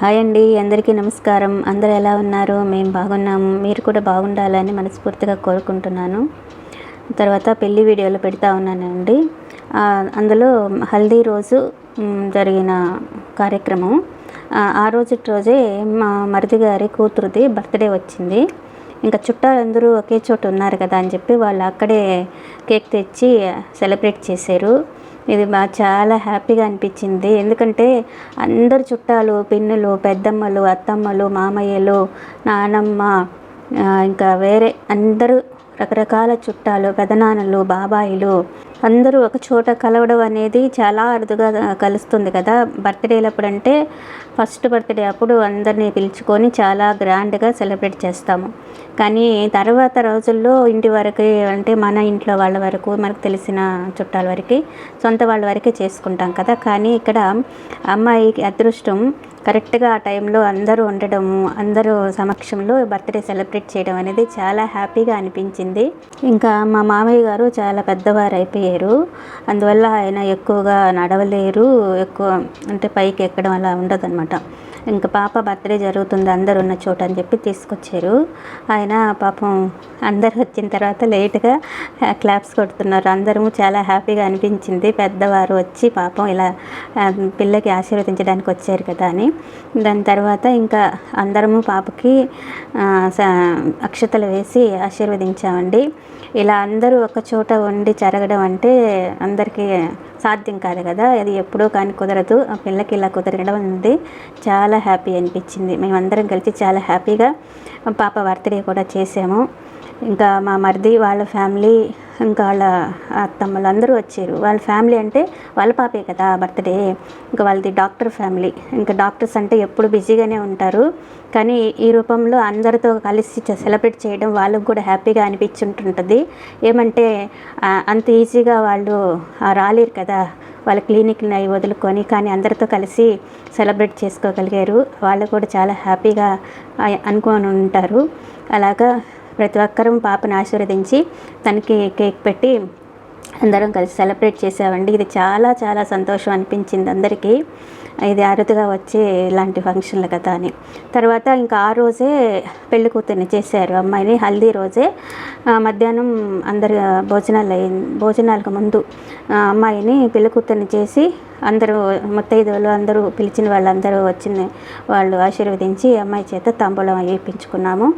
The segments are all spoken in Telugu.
హాయ్ అండి అందరికీ నమస్కారం. అందరు ఎలా ఉన్నారు? మేము బాగున్నాము. మీరు కూడా బాగుండాలని మనస్ఫూర్తిగా కోరుకుంటున్నాను. తర్వాత పెళ్ళి వీడియోలో పెడతా ఉన్నానండి. అందులో హల్దీ రోజు జరిగిన కార్యక్రమం. ఆ, ఆ రోజు రోజే మా మరిది గారి కూతురుది బర్త్డే వచ్చింది. ఇంకా చుట్టాలందరూ ఒకే చోట ఉన్నారు కదా అని చెప్పి వాళ్ళు అక్కడే కేక్ తెచ్చి సెలబ్రేట్ చేశారు. ఇది మాకు చాలా హ్యాపీగా అనిపించింది. ఎందుకంటే అందరు చుట్టాలు పిన్నులు పెద్దమ్మలు అత్తమ్మలు మామయ్యలు నానమ్మ ఇంకా వేరే అందరూ రకరకాల చుట్టాలు పెదనాన్నలు బాబాయిలు అందరూ ఒక చోట కలవడం అనేది చాలా అరుదుగా కలుస్తుంది కదా. బర్త్డేలప్పుడు అంటే ఫస్ట్ బర్త్డే అప్పుడు అందరినీ పిలుచుకొని చాలా గ్రాండ్గా సెలబ్రేట్ చేస్తాము. కానీ తర్వాత రోజుల్లో ఇంటి వరకు అంటే మన ఇంట్లో వాళ్ళ వరకు మనకు తెలిసిన చుట్టాల వరకు సొంత వాళ్ళ వరకే చేసుకుంటాం కదా. కానీ ఇక్కడ అమ్మాయికి అదృష్టం కరెక్ట్గా ఆ టైంలో అందరూ ఉండడము అందరూ సమక్షంలో బర్త్డే సెలబ్రేట్ చేయడం అనేది చాలా హ్యాపీగా అనిపించింది. ఇంకా మా మామయ్య గారు చాలా పెద్దవారు అయిపోయారు అందువల్ల ఆయన ఎక్కువగా నడవలేరు ఎక్కువ అంటే పైకి ఎక్కడం అలా ఉండదన్నమాట. ఇంకా పాప బర్త్డే జరుగుతుంది అందరు ఉన్న చోట అని చెప్పి తీసుకొచ్చారు. ఆయన పాపం అందరు వచ్చిన తర్వాత లేట్గా క్లాప్స్ కొడుతున్నారు. అందరము చాలా హ్యాపీగా అనిపించింది. పెద్దవారు వచ్చి పాపం ఇలా పిల్లకి ఆశీర్వదించడానికి వచ్చారు కదా అని. దాని తర్వాత ఇంకా అందరము పాపకి అక్షతలు వేసి ఆశీర్వదించామండి. ఇలా అందరూ ఒక చోట ఉండి జరగడం అంటే అందరికీ సాధ్యం కాదు కదా. అది ఎప్పుడూ కానీ కుదరదు. ఆ పిల్లకి ఇలా కుదరడం అనేది చాలా హ్యాపీ అనిపించింది. మేమందరం కలిసి చాలా హ్యాపీగా పాప బర్త్డే కూడా చేసాము. ఇంకా మా మరిది వాళ్ళ ఫ్యామిలీ ఇంకా వాళ్ళ అత్తమ్మలు అందరూ వచ్చారు. వాళ్ళ ఫ్యామిలీ అంటే వాళ్ళ పాపే కదా బర్త్డే. ఇంకా వాళ్ళది డాక్టర్ ఫ్యామిలీ. ఇంకా డాక్టర్స్ అంటే ఎప్పుడు బిజీగానే ఉంటారు. కానీ ఈ రూపంలో అందరితో కలిసి సెలబ్రేట్ చేయడం వాళ్ళకు కూడా హ్యాపీగా అనిపించుంటుంటుంది. ఏమంటే అంత ఈజీగా వాళ్ళు రాలేరు కదా. వాళ్ళ క్లినిక్ని అవి వదులుకొని కానీ అందరితో కలిసి సెలబ్రేట్ చేసుకోగలిగారు. వాళ్ళు కూడా చాలా హ్యాపీగా అనుకొని ఉంటారు అలాగా ప్రతి ఒక్కరూ పాపను ఆశీర్వదించి తనకి కేక్ పెట్టి అందరం కలిసి సెలబ్రేట్ చేసామండి. ఇది చాలా చాలా సంతోషం అనిపించింది అందరికీ. ఇది అరుదుగా వచ్చే ఇలాంటి ఫంక్షన్లు కదా అని. తర్వాత ఇంకా ఆ రోజే పెళ్ళి కూతుర్ని చేశారు అమ్మాయిని. హల్దీ రోజే మధ్యాహ్నం అందరు భోజనాలు అయింది భోజనాలకు ముందు అమ్మాయిని పెళ్ళి కూతుర్ని చేసి అందరూ ముత్తైదువులు అందరూ పిలిచిన వాళ్ళందరూ వచ్చిన వాళ్ళు ఆశీర్వదించి అమ్మాయి చేత తాంబూలం వేయించుకున్నాము.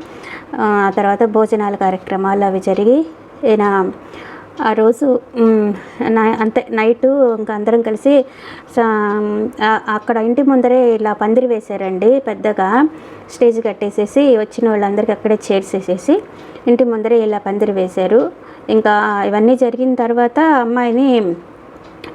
ఆ ఆ తర్వాత భోజనాల కార్యక్రమాలు అవి జరిగి ఈయన ఆ రోజు నై- అంతే నైటు ఇంకా అందరం కలిసి సా- అక్కడ ఇంటి ముందరే ఇలా పందిరి వేశారండి పెద్దగా స్టేజ్ కట్టేసేసి వచ్చిన వాళ్ళందరికీ అక్కడే చేర్చేసేసి ఇంటి ముందరే ఇలా పందిరి వేశారు. ఇంకా ఇవన్నీ జరిగిన తర్వాత అమ్మాయిని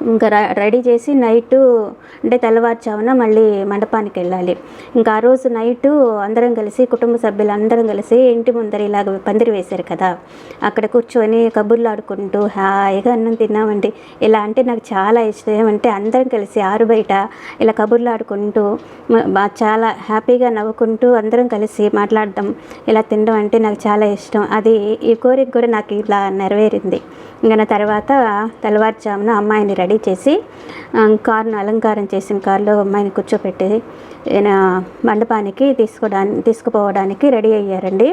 ఇంకా ర- రెడీ చేసి నైటు అంటే తెల్లవారుజామున మళ్ళీ మండపానికి వెళ్ళాలి. ఇంకా ఆ రోజు నైటు అందరం కలిసి కుటుంబ సభ్యులు అందరం కలిసి ఇంటి ముందర ఇలాగ పందిరి వేశారు కదా. అక్కడ కూర్చొని కబుర్లు ఆడుకుంటూ హాయిగా అన్నం తిన్నామండి. ఇలా అంటే నాకు చాలా ఇష్టం ఏమంటే అందరం కలిసి ఆరు బయట ఇలా కబుర్లు ఆడుకుంటూ చాలా హ్యాపీగా నవ్వుకుంటూ అందరం కలిసి మాట్లాడడం ఇలా తినడం అంటే నాకు చాలా ఇష్టం. అది ఈ కోరిక కూడా నాకు ఇలా నెరవేరింది. ఇంకా నా తర్వాత తెల్లవారుజామున అమ్మాయిని రెడీ చేసి కారును అలంకారం చేసిన కారులో అమ్మాయిని కూర్చోపెట్టి ఈయన మండపానికి తీసుకోవడానికి తీసుకుపోవడానికి రెడీ అయ్యారండి.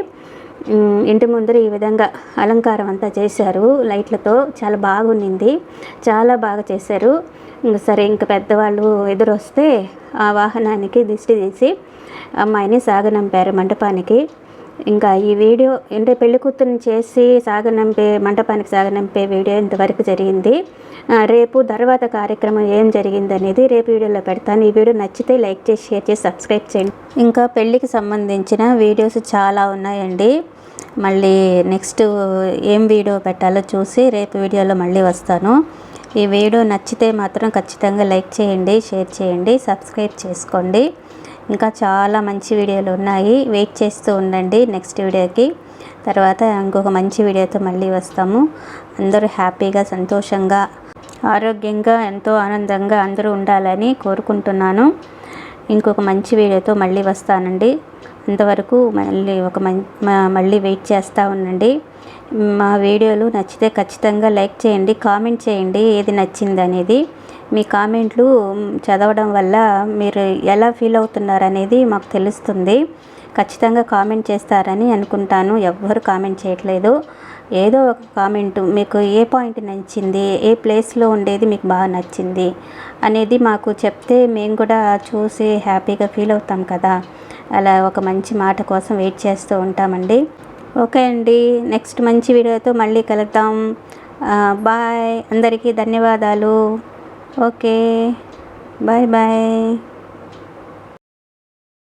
ఇంటి ముందర ఈ విధంగా అలంకారం అంతా చేశారు. లైట్లతో చాలా బాగుండింది. చాలా బాగా చేశారు. ఇంక సరే ఇంక పెద్దవాళ్ళు ఎదురొస్తే ఆ వాహనానికి దిష్టి తీసి అమ్మాయిని సాగనంపారు మండపానికి. ఇంకా ఈ వీడియో అంటే పెళ్ళి కూతురుని చేసి సాగనంపే మంటపానికి సాగనంపే వీడియో ఇంతవరకు జరిగింది. రేపు తర్వాత కార్యక్రమం ఏం జరిగింది అనేది రేపు వీడియోలో పెడతాను. ఈ వీడియో నచ్చితే లైక్ చేసి షేర్ చేసి సబ్స్క్రైబ్ చేయండి. ఇంకా పెళ్ళికి సంబంధించిన వీడియోస్ చాలా ఉన్నాయండి. మళ్ళీ నెక్స్ట్ ఏం వీడియో పెట్టాలో చూసి రేపు వీడియోలో మళ్ళీ వస్తాను. ఈ వీడియో నచ్చితే మాత్రం ఖచ్చితంగా లైక్ చేయండి షేర్ చేయండి సబ్స్క్రైబ్ చేసుకోండి. ఇంకా చాలా మంచి వీడియోలు ఉన్నాయి. వెయిట్ చేస్తూ ఉండండి నెక్స్ట్ వీడియోకి. తర్వాత ఇంకొక మంచి వీడియోతో మళ్ళీ వస్తాము. అందరూ హ్యాపీగా సంతోషంగా ఆరోగ్యంగా ఎంతో ఆనందంగా అందరూ ఉండాలని కోరుకుంటున్నాను. ఇంకొక మంచి వీడియోతో మళ్ళీ వస్తానండి. అంతవరకు మళ్ళీ ఒక మం మళ్ళీ వెయిట్ చేస్తూ ఉండండి. మా వీడియోలు నచ్చితే ఖచ్చితంగా లైక్ చేయండి కామెంట్ చేయండి ఏది నచ్చింది అనేది మీ కామెంట్లు చదవడం వల్ల మీరు ఎలా ఫీల్ అవుతున్నారు అనేది మాకు తెలుస్తుంది. ఖచ్చితంగా కామెంట్ చేస్తారని అనుకుంటాను. ఎవ్వరు కామెంట్ చేయట్లేదు. ఏదో ఒక కామెంట్ మీకు ఏ పాయింట్ నచ్చింది ఏ ప్లేస్లో ఉండేది మీకు బాగా నచ్చింది అనేది మాకు చెప్తే మేము కూడా చూసి హ్యాపీగా ఫీల్ అవుతాం కదా. అలా ఒక మంచి మాట కోసం వెయిట్ చేస్తూ ఉంటామండి. ఓకే అండి. నెక్స్ట్ మంచి వీడియోతో మళ్ళీ కలుద్దాం. బాయ్. అందరికీ ధన్యవాదాలు. Okay bye bye